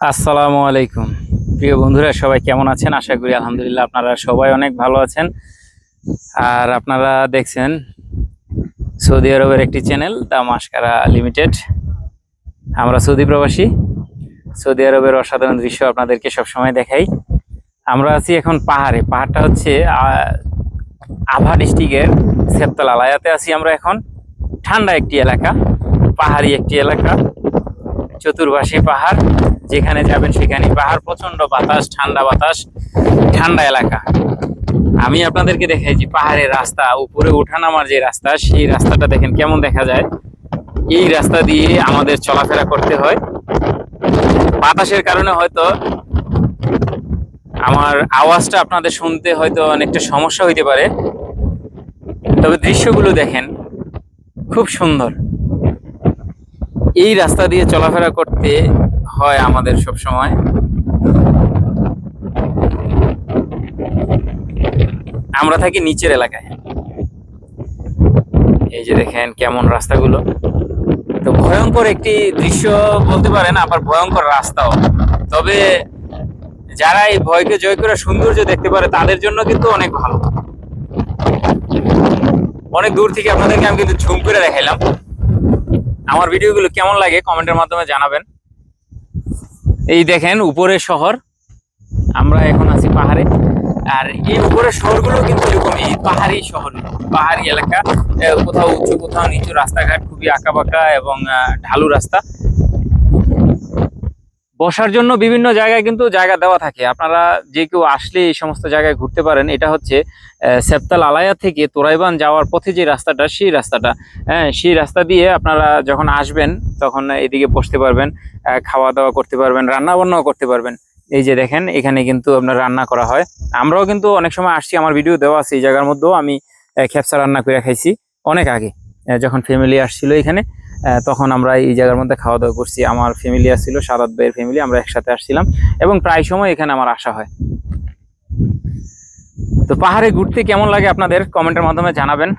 আসসালামু আলাইকুম। প্রিয় বন্ধুরা, সবাই কেমন আছেন? আশা করি আলহামদুলিল্লাহ আপনারা সবাই অনেক ভালো আছেন। আর আপনারা দেখছেন সৌদি আরবের একটি চ্যানেল দা মাসকারা লিমিটেড। আমরা সৌদি প্রবাসী। সৌদি আরবের অসাধারণ দৃশ্য আপনাদেরকে সবসময় দেখাই। আমরা আছি এখন পাহাড়ে। পাহাড়টা হচ্ছে আভা ডিস্ট্রিক্টের সেপ্তাল আলায়াতে আছি আমরা এখন। ঠান্ডা একটি এলাকা, পাহাড়ি একটি এলাকা। চতুর্পাশে পাহাড়। যেখানে যাবেন সেখানে পাহাড় প্রচণ্ড বাতাস, ঠান্ডা বাতাস, ঠান্ডা এলাকা। আমি আপনাদেরকে দেখাই যে পাহাড়ের রাস্তা, উপরে ওঠানামার যে রাস্তা, সেই রাস্তাটা দেখেন কেমন দেখা যায়। এই রাস্তা দিয়ে আমাদের চলাফেরা করতে হয়। বাতাসের কারণে হয়তো আমার আওয়াজটা আপনাদের শুনতে হয়তো অনেকটা সমস্যা হইতে পারে। তবে দৃশ্যগুলো দেখেন, খুব সুন্দর। এই রাস্তা দিয়ে চলাফেরা করতে হয় আমাদের সব সময় আমরা থাকি নিচের এলাকায়। এই যে দেখেন কেমন রাস্তাগুলো। তো ভয়ঙ্কর একটি দৃশ্য বলতে পারেন, আবার ভয়ঙ্কর রাস্তাও। তবে যারা এই ভয়কে জয় করে সৌন্দর্য দেখতে পারে, তাদের জন্য কিন্তু অনেক ভালো। অনেক দূর থেকে আপনাদেরকে আমি কিন্তু ঝুম করে দেখাইলাম। আমার ভিডিওগুলো কেমন লাগে কমেন্টের মাধ্যমে জানাবেন। এই দেখেন উপরে শহর। আমরা এখন আছি পাহাড়ে। আর এই উপরের শহরগুলো কিন্তু এরকম, এই পাহাড়ি শহর পাহাড়ি এলাকা। কোথাও উঁচু, কোথাও নিচু, রাস্তাঘাট খুবই আঁকা বাঁকা এবং ঢালু রাস্তা। বসার জন্য বিভিন্ন জায়গায় কিন্তু জায়গা দেওয়া থাকে। আপনারা যে কেউ আসলে এই সমস্ত জায়গায় ঘুরতে পারেন, এটা হচ্ছে সেপ্তাল আলায়া থেকে তোরাইবান যাওয়ার পথে যে রাস্তাটা, সেই রাস্তাটা। হ্যাঁ সেই রাস্তা দিয়ে আপনারা যখন আসবেন, তখন এদিকে বসতে পারবেন খাওয়া দাওয়া করতে পারবেন রান্না বান্নাও করতে পারবেন। এই যে দেখেন, এখানে কিন্তু আপনার রান্না করা হয়। আমরাও কিন্তু অনেক সময় আসছি, আমার ভিডিও দেওয়া আছে এই জায়গার মধ্যেও, আমি খেপসা রান্না করে খাইছি অনেক আগে যখন ফ্যামিলি আসছিল এখানে। তখন আমরা এই জায়গার মধ্যে খাওয়া দাওয়া করছি। আমার ফ্যামিলি আসছিল সাদাত ভাইয়ের ফ্যামিলি আমরা একসাথে আসছিলাম এবং প্রায় সময় এখানে আমার আসা হয়। তো পাহাড়ে ঘুরতে কেমন লাগে আপনাদের? কমেন্টের মাধ্যমে জানাবেন।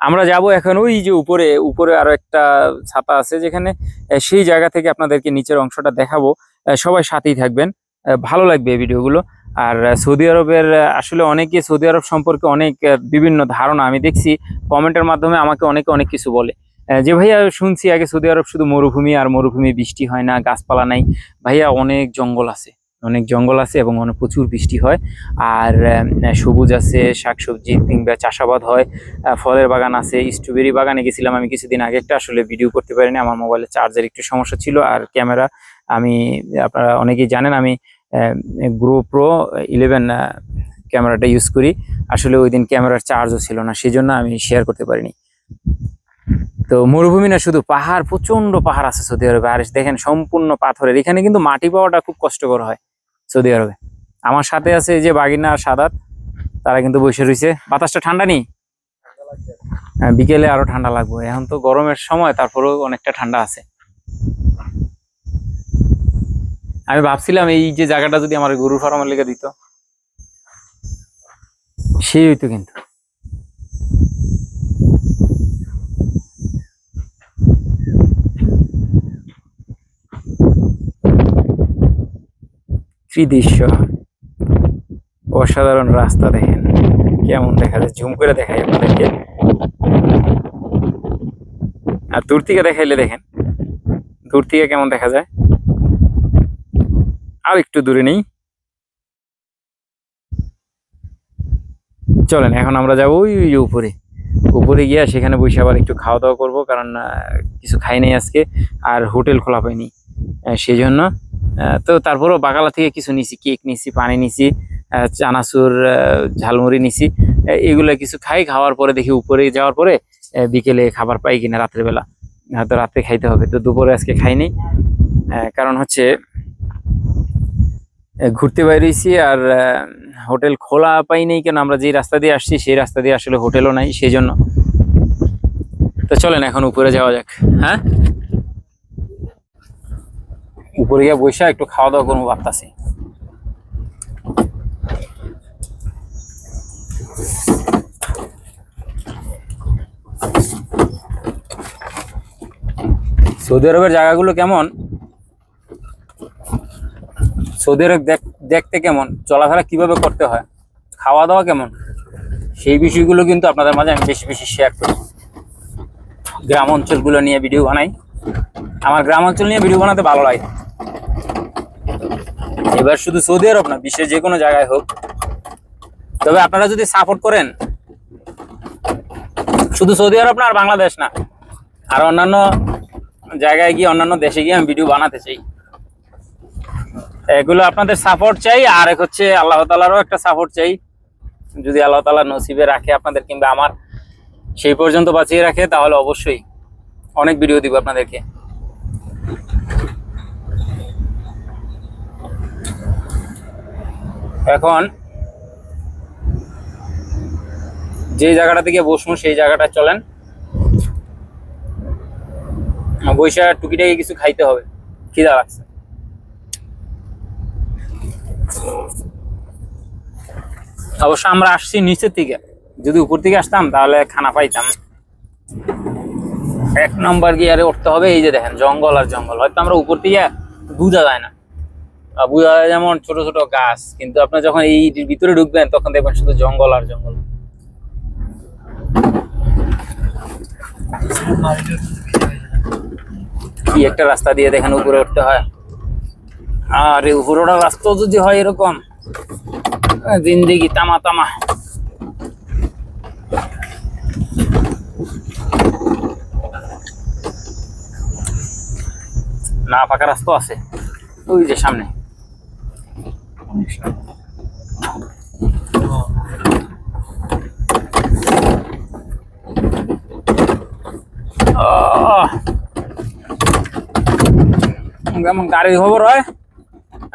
আমরা যাব এখন ওই যে উপরে উপরে আরও একটা ছাতা আছে যেখানে সেই জায়গা থেকে আপনাদেরকে নিচের অংশটা দেখাবো। সবাই সাথেই থাকবেন। ভালো লাগবে এই ভিডিওগুলো। আর সৌদি আরবের আসলে অনেকে সৌদি আরব সম্পর্কে অনেক বিভিন্ন ধারণা আমি দেখছি। কমেন্টের মাধ্যমে আমাকে অনেকে অনেক কিছু বলে। যে ভাইয়া শুনছি আগে সৌদি আরব শুধু মরুভূমি আর মরুভূমি বৃষ্টি হয় না, গাছপালা নাই। ভাইয়া অনেক জঙ্গল আছে, অনেক জঙ্গল আছে এবং অনেক প্রচুর বৃষ্টি হয়। আর সবুজ আছে, শাকসবজি কিংবা চাষাবাদ হয় ফলের বাগান আছে, স্ট্রবেরি বাগানে গেছিলাম আমি কিছুদিন আগে। একটা আসলে ভিডিও করতে পারিনি, আমার মোবাইলে চার্জের একটু সমস্যা ছিল আর ক্যামেরা আমি, আপনারা অনেকেই জানেন আমি গ্রো প্রো ইলেভেন ক্যামেরাটা ইউজ করি। আসলে ওই দিন ক্যামেরার চার্জও ছিল না সেই জন্য আমি শেয়ার করতে পারিনি। তো মরুভূমি না শুধু পাহাড় প্রচণ্ড পাহাড় আছে সৌদি আরবে। আর দেখেন সম্পূর্ণ পাথরের। এখানে কিন্তু মাটি পাওয়াটা খুব কষ্টকর হয় সৌদি আরবে। আমার সাথে আছে এই যে বাগিনা আর সাদাত তারা কিন্তু বসে রয়েছে। বাতাসটা ঠান্ডা নেই? হ্যাঁ, বিকেলে আরও ঠান্ডা লাগবে। এখন তো গরমের সময় তারপরেও অনেকটা ঠান্ডা আছে। আমি ভাবছিলাম এই যে জায়গাটা যদি আমার গরুর ফার্মের লেগে দিত। সেই হইতো কিন্তু। কি দৃশ্য? অসাধারণ রাস্তা দেখেন। কেমন দেখা যায় ঝুম করে দেখাই আপনাদেরকে। আর দূর থেকে দেখাইলে দেখেন, দূর থেকে কেমন দেখা যায়? আর একটু দূরে নেই। চলেন, এখন আমরা যাব ওই উপরে। উপরে গিয়া সেখানে বসে আবার একটু খাওয়া দাওয়া করব, কারণ কিছু খাই নাই আজকে, আর হোটেল খোলা পাইনি সেই জন্য তো তারপরেও বাগালা থেকে কিছু নিছি, কেক নিছি, পানি নিছি চানাচুর ঝালমুড়ি নিছি। এগুলো কিছু খাই, খাওয়ার পরে দেখি উপরে যাওয়ার পরে বিকেলে খাবার পাই কিনা রাত্রেবেলা হয়তো রাত্রে খাইতে হবে, তো দুপুরে আজকে খাইনি কারণ হচ্ছে ঘুরতে বাইরেছি আর হোটেল খোলা পাই নেই কেন, আমরা যে রাস্তা দিয়ে আসছি, সেই রাস্তা দিয়ে আসলে হোটেলও নাই সেই জন্য তো চলেন এখন উপরে যাওয়া যাক হ্যাঁ? উপরে গিয়ে বসে একটু খাওয়া দাওয়া করব ভাবতাছি। সৌদি আরবের জায়গাগুলো কেমন? সৌদি আরব দেখ- দেখতে কেমন? চলাফেরা কীভাবে করতে হয়? খাওয়া দাওয়া কেমন? সেই বিষয়গুলো কিন্তু আপনাদের মাঝে আমি বেশি বেশি শেয়ার করি গ্রাম অঞ্চলগুলো নিয়ে ভিডিও বানাই। আমার গ্রাম অঞ্চল নিয়ে ভিডিও বানাতে ভালো লাগে। এবার শুধু সৌদি আরব না, বিশ্বের যে কোনো জায়গায় হোক। তবে আপনারা যদি সাপোর্ট করেন, শুধু সৌদি আরব না আর বাংলাদেশ না, আর অন্যান্য জায়গায় গিয়ে, অন্যান্য দেশে গিয়ে আমি ভিডিও বানাতে চাই। এগুলো আপনাদের সাপোর্ট চাই, আর এক হচ্ছে আল্লাহ তালারও একটা সাপোর্ট চাই। যদি আল্লাহ তালা নসিবে রাখে আপনাদের কিংবা আমার, সেই পর্যন্ত বাঁচিয়ে রাখে, তাহলে অবশ্যই অনেক ভিডিও দিব আপনাদেরকে। এখন যে জায়গাটা থেকে বসবো সেই জায়গাটা চলেন। বৈশা টুকিটাকি কিছু খাইতে হবে। খিদা লাগছে। অবশ্য আমরা আসছি নিচের থেকে যদি উপর থেকে আসতাম, তাহলে খানা পাইতাম। এক নম্বর গিয়ারে উঠতে হবে, এই যে দেখেন, জঙ্গল আর জঙ্গল। হয়তো আমরা উপর থেকে বোঝা যায় না। বোঝা যায় যেমন ছোট ছোট গাছ, কিন্তু আপনি যখন এই ভিতরে ঢুকবেন, তখন দেখবেন শুধু জঙ্গল আর জঙ্গল। কি একটা রাস্তা দিয়ে দেখেন উপরে উঠতে হয়। আর, উপরে ওঠার রাস্তাও যদি হয় এরকম জিন্দেগি, তামা তামা। না পাকা রাস্তা আছে। ওই যে সামনে! যেমন গাড়ির খবর হয়?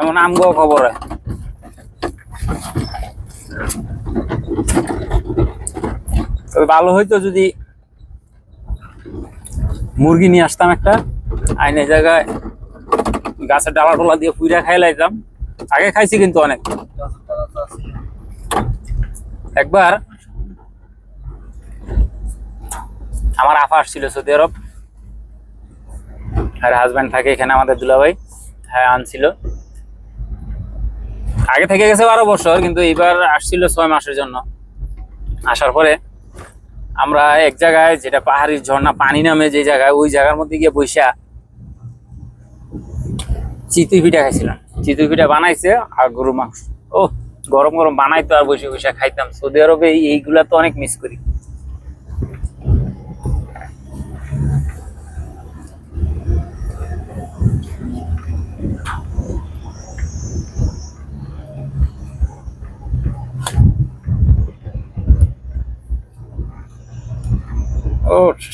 এমন আমগো খবর হয়? তবে ভালো হইতো যদি মুরগি নিয়ে আসতাম একটা আইনে জায়গায় গাছের ডালা টোলা দিয়ে পুইরা খাই লাইতাম। আগে খাইছি কিন্তু অনেক। একবার আমার আফা আসছিল সৌদি আরব। আর হাজব্যান্ড থাকে এখানে আমাদের দুলাভাই। হ্যাঁ আনছিল। আগে থেকে গেছে বারো বছর, কিন্তু এবার আসছিল ছয় মাসের জন্য। আসার পরে আমরা এক জায়গায় যেটা পাহাড়ি ঝর্ণা, পানি নামে যে জায়গায় ওই জায়গার মধ্যে গিয়ে বৈশা চিতুই পিঠা খাইছিলাম। চিতুই পিঠা বানাইছে আর গরু মাংস। ও গরম গরম বানাইতো আর বসে বসে খাইতাম। সৌদি আরবে এইগুলা তো অনেক মিস করি।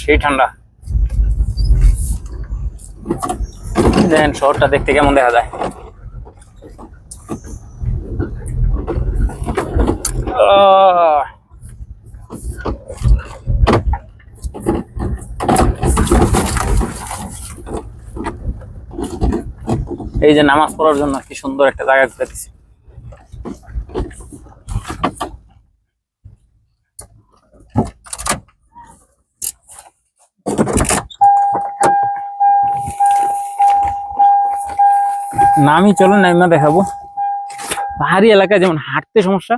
সেই ঠান্ডা। দেখেন শহরটা দেখতে কেমন দেখা যায়? এই যে নামাজ পড়ার জন্য কি সুন্দর একটা জায়গা করে দিছে। নামি চলো নাইমা দেখাবো। পাহাড়ি এলাকায় যেমন হাঁটতে সমস্যা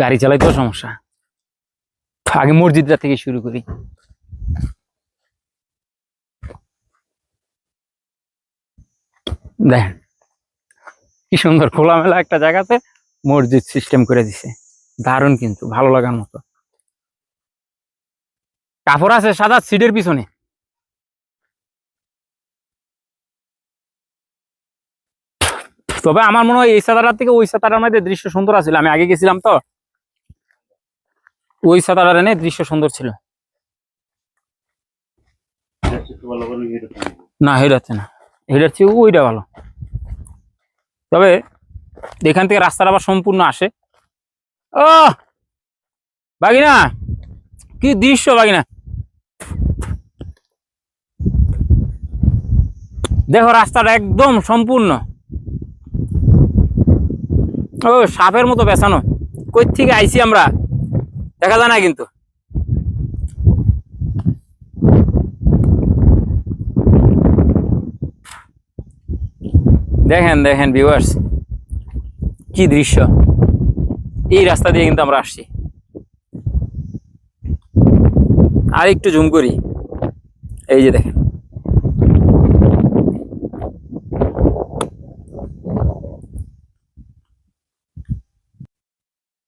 গাড়ি চালাইতেও সমস্যা। আগে মসজিদটা থেকে শুরু করি। দেখেন, কি সুন্দর খোলামেলা একটা জায়গাতে মসজিদ সিস্টেম করে দিছে। দারুণ কিন্তু, ভালো লাগার মতো। কাপড় আছে সাদা, সিটের পিছনে। তবে আমার মনে হয় এই সাঁতারার থেকে ওই সাঁতারার মধ্যে দৃশ্য সুন্দর আছিল। আমি আগে গেছিলাম তো। ওই সাঁতারার এনে দৃশ্য সুন্দর ছিল। না হেডাচ্ছে না। হেডাচ্ছে ওইটা ভালো। তবে এখান থেকে রাস্তাটা আবার সম্পূর্ণ আসে। ও! বাগিনা! কি দৃশ্য বাগিনা! দেখো, রাস্তাটা একদম সম্পূর্ণ। ও, সাপের মতো বেছানো। কই থেকে আইছি আমরা? দেখা যায় না কিন্তু। দেখেন দেখেন ভিউয়ার্স কি দৃশ্য। এই রাস্তা দিয়ে কিন্তু আমরা আসছি। আর একটু জুম করি। এই যে দেখেন।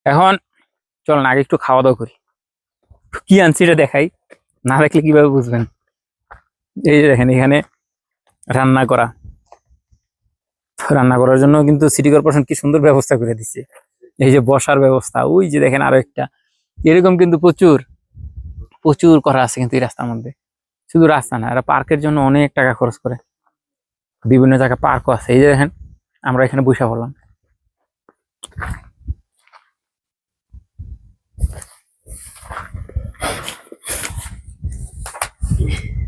এখন চল না, আগে একটু খাওয়া দাওয়া করি। কি আনছি এটা দেখাই? না দেখলে কীভাবে বুঝবেন? এই যে দেখেন, এখানে রান্না করা। রান্না করার জন্য কিন্তু সিটি কর্পোরেশন কি সুন্দর ব্যবস্থা করে দিচ্ছে। এই যে বসার ব্যবস্থা, ওই যে দেখেন আরও একটা। এরকম কিন্তু প্রচুর প্রচুর করা আছে কিন্তু এই রাস্তার মধ্যে। শুধু রাস্তা না, এরা পার্কের জন্য অনেক টাকা খরচ করে। বিভিন্ন জায়গায় পার্কও আছে। এই যে দেখেন, আমরা এখানে বসে পড়লাম।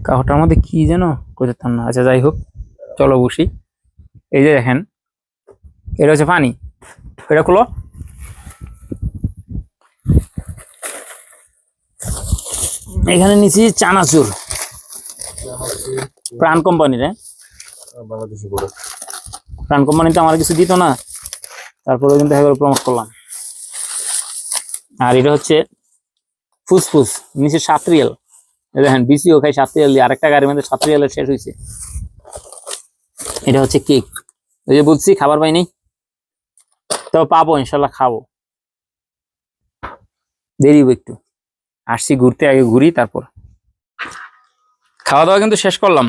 কাহটার মধ্যে কি যেন করতাম না। আচ্ছা যাই হোক, চলো বসি। এই যে দেখেন, এটা হচ্ছে পানি। এটা খুলো। এখানে নিছি চানাচুর। প্রাণ কোম্পানির হ্যাঁ প্রাণ কোম্পানিতে আমার কিছু দিত না। তারপরে কিন্তু এবার প্রমোট করলাম। আর এটা হচ্ছে ফুসফুস, নিচে সাত রিয়াল। এই দেখেন বিসিও খাই সাত রিয়াল আরেকটা গাড়ির মধ্যে সাত রিয়ালের শেষ হয়েছে এটা হচ্ছে কেক। ওই যে বলছি, খাবার পাইনি। তবে পাবো, ইনশাল্লাহ খাব। দেরি একটু। আসছি ঘুরতে, আগে ঘুরি, তারপর। খাওয়া দাওয়া কিন্তু শেষ করলাম।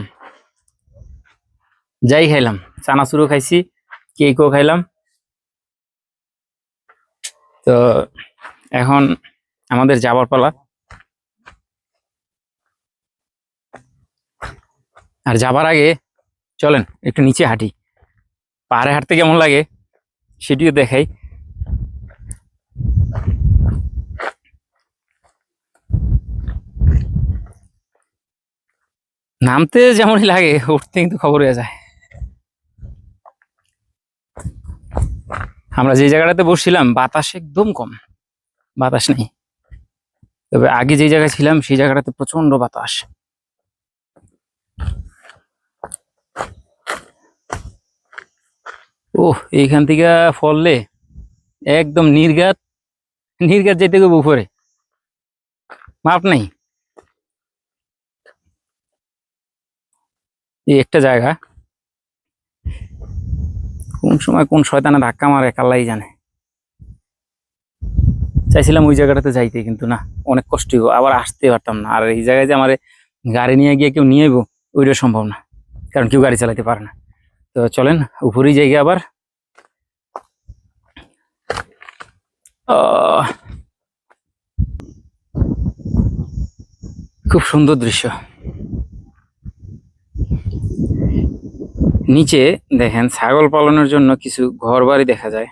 যাই খাইলাম, চানাচুরও খাইছি, কেকও খাইলাম। তো এখন আমাদের যাবার পালা। আর যাবার আগে চলেন, একটু নিচে হাঁটি। পাহাড়ে হাঁটতে কেমন লাগে সেটিও দেখাই। নামতে যেমনই লাগে উঠতে কিন্তু খবর হয়ে যায়। আমরা যে জায়গাটাতে বসছিলাম, বাতাস একদম কম। বাতাস নেই। তবে আগে যে জায়গায় ছিলাম, সেই জায়গাটাতে প্রচণ্ড বাতাস। ও এইখান থেকে ফললে একদম নির্ঘাত নির্ঘাত যেতে গেব উপরে। মাপ নেই। এই একটা জায়গা। কোন সময় কোন শয়তানে ধাক্কা মারে কাল্লাই জানে। চাইছিলাম ওই জায়গাটাতে যাইতে, কিন্তু না, অনেক কষ্ট হইব। আবার আসতে পারতাম না। আর এই জায়গায় যে আমার গাড়ি নিয়ে গিয়ে কেউ নিয়ে যাব ওইটা সম্ভব না। কারণ কেউ গাড়ি চালাতে পারে না। তো চলেন উপরেই জায়গা আবার। খুব সুন্দর দৃশ্য। নিচে দেখেন, ছাগল পালনের জন্য কিছু ঘর বাড়ি দেখা যায়।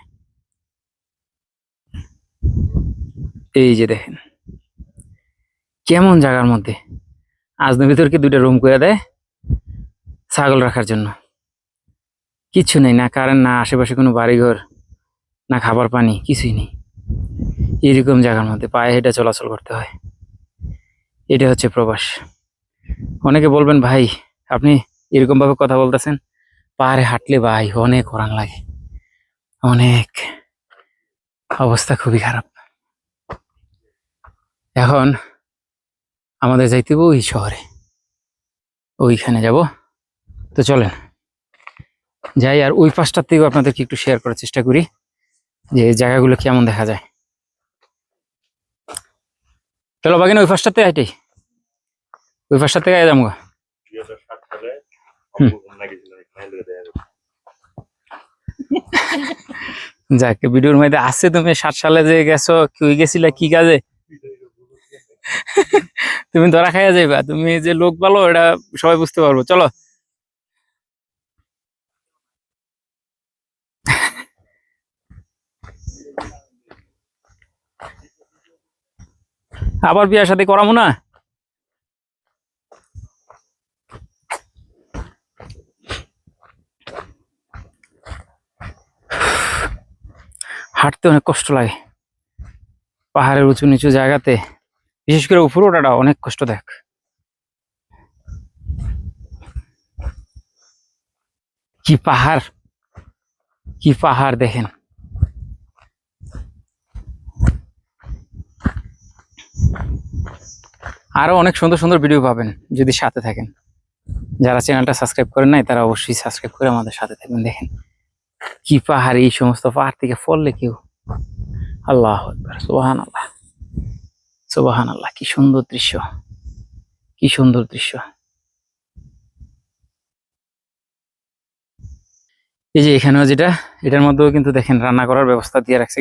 এই যে দেখেন, কেমন জায়গার মধ্যে। আজনের ভিতরকে দুইটা রুম করে দেয় ছাগল রাখার জন্য। কিচ্ছু নেই, না কারেন্ট না আশেপাশে কোনো বাড়িঘর, না খাবার পানি, কিছুই নেই। এরকম জায়গার মধ্যে পায়ে হেঁটে চলাচল করতে হয়। এটা হচ্ছে প্রবাস। অনেকে বলবেন, ভাই, আপনি এরকমভাবে কথা বলতেছেন? পাহাড়ে হাঁটলে ভাই, অনেক ওরান লাগে। অনেক অবস্থা খুবই খারাপ। এখন আমাদের যাইতে ওই শহরে। ওইখানে যাব। তো চলেন। যাই, আর ওই পাশটার থেকেও আপনাদেরকে একটু শেয়ার করার চেষ্টা করি যে জায়গাগুলো কেমন দেখা যায়। চলো বাগিনা, ওই পাশটাতে হাইটে ওই পাশটা থেকে যাব। যাক, ভিডিওর মধ্যে আছে তুমি, ষাট সালে যে গেছো কি গেছিলে, কি কাজে? তুমি ধরা খাইয়া যাইবা, তুমি যে লোক পালো এটা সবাই বুঝতে পারব। চলো। আবার বিয়ার সাথে করামু না? হাঁটতে অনেক কষ্ট লাগে। পাহাড়ের উঁচু নিচু জায়গাতে। বিশেষ করে উপরে ওঠাটা অনেক কষ্ট দেখ। কি পাহাড় কি পাহাড় দেখেন। আরও অনেক সুন্দর সুন্দর ভিডিও পাবেন যদি সাথে থাকেন। যারা চ্যানেলটা সাবস্ক্রাইব করেন নাই, তারা অবশ্যই সাবস্ক্রাইব করে আমাদের সাথে থাকবেন। দেখেন কি পাহাড়, এই সমস্ত পাহাড় থেকে ফললে কেউ আল্লাহ সুবাহান আল্লাহ সুবাহান আল্লাহ কি সুন্দর দৃশ্য, কি সুন্দর দৃশ্য। এই যে এখানেও যেটা, এটার মধ্যেও কিন্তু দেখেন রান্না করার ব্যবস্থা দিয়ে রাখছে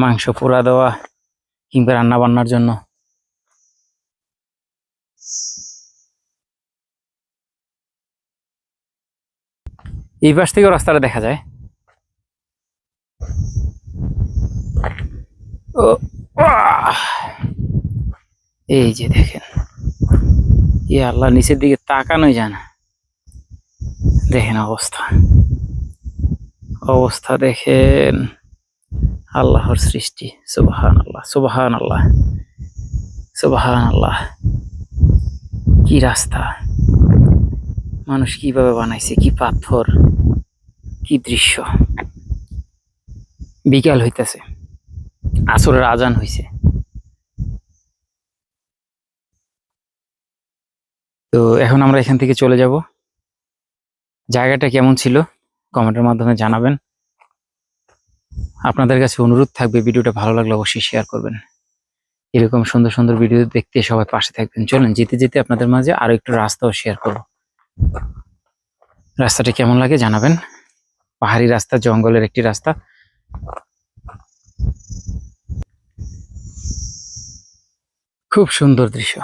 মাংস পোড়া দেওয়া কিংবা রান্না বান্নার জন্য। এই পাশ থেকেও রাস্তাটা দেখা যায়। এই যে দেখেন। ই আল্লাহ, নিচের দিকে তাকানোই যায় না। দেখেন অবস্থা। অবস্থা দেখেন। আল্লাহর সৃষ্টি। সুবাহান আল্লাহ সুবাহান আল্লাহ সুবাহান আল্লাহ কি রাস্তা? মানুষ কীভাবে বানাইছে? কি পাথর? কি দৃশ্য? বিকাল হইতেছে, আসরের আজান হইছে। তো এখন আমরা এখান থেকে চলে যাব। জায়গাটা কেমন ছিল? কমেন্টের মাধ্যমে জানাবেন। আপনাদের কাছে অনুরোধ থাকবে ভিডিওটা ভালো লাগলে অবশ্যই শেয়ার করবেন। এরকম সুন্দর সুন্দর ভিডিও দেখতে সবাই পাশে থাকবেন। চলেন, যেতে যেতে আপনাদের মাঝে আরও একটু রাস্তাও শেয়ার করব। রাস্তাটা কেমন লাগে জানাবেন? পাহাড়ি রাস্তা, জঙ্গলের একটি রাস্তা। খুব সুন্দর দৃশ্য।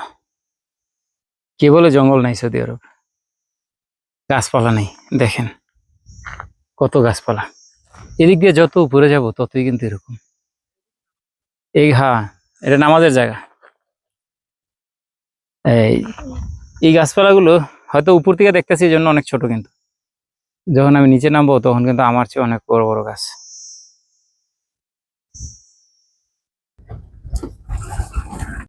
কে বলে জঙ্গল নাই সৌদি আরব? গাছপালা নেই, দেখেন। কত গাছপালা। এদিক দিয়ে যত উপরে যাব, ততই কিন্তু এরকম। এই হা, এটা নামাজের জায়গা। এই এই গাছপালাগুলো হয়তো উপর থেকে দেখতেছি, এই জন্য অনেক ছোট কিন্তু। যখন আমি নিচে নামবো, তখন কিন্তু আমার চেয়ে অনেক বড় বড় গাছ।